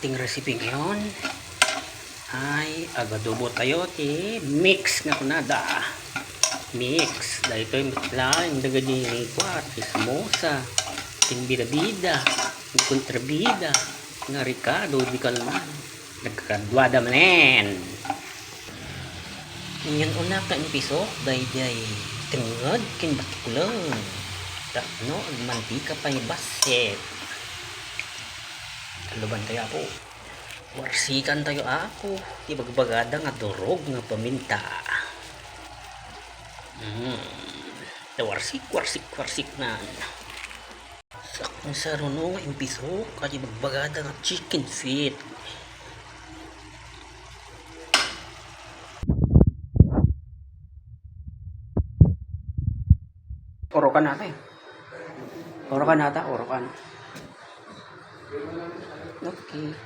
ating recipe ngayon ay agadobo tayo ti mix nga kunada. Mix. Dahil ito yung lain daga di kwa ti samosa, ting bida-bida, ting kontrabida, nga Ricardo di kalman. Nagkakadwada manen. Yan una ka impiso, day day tingad kin batikulang. Tapno, mantika pa yung baset. Kaluban tayo ako. Warsikan tayo ako. Ibagbagada nga durog nga paminta. Mm. Warsik, warsik, warsik na. Sakong sa runo nga impiso. Kaya bagbagada nga chicken feet. Orokan natin. Orokan nata, orokan. Okay.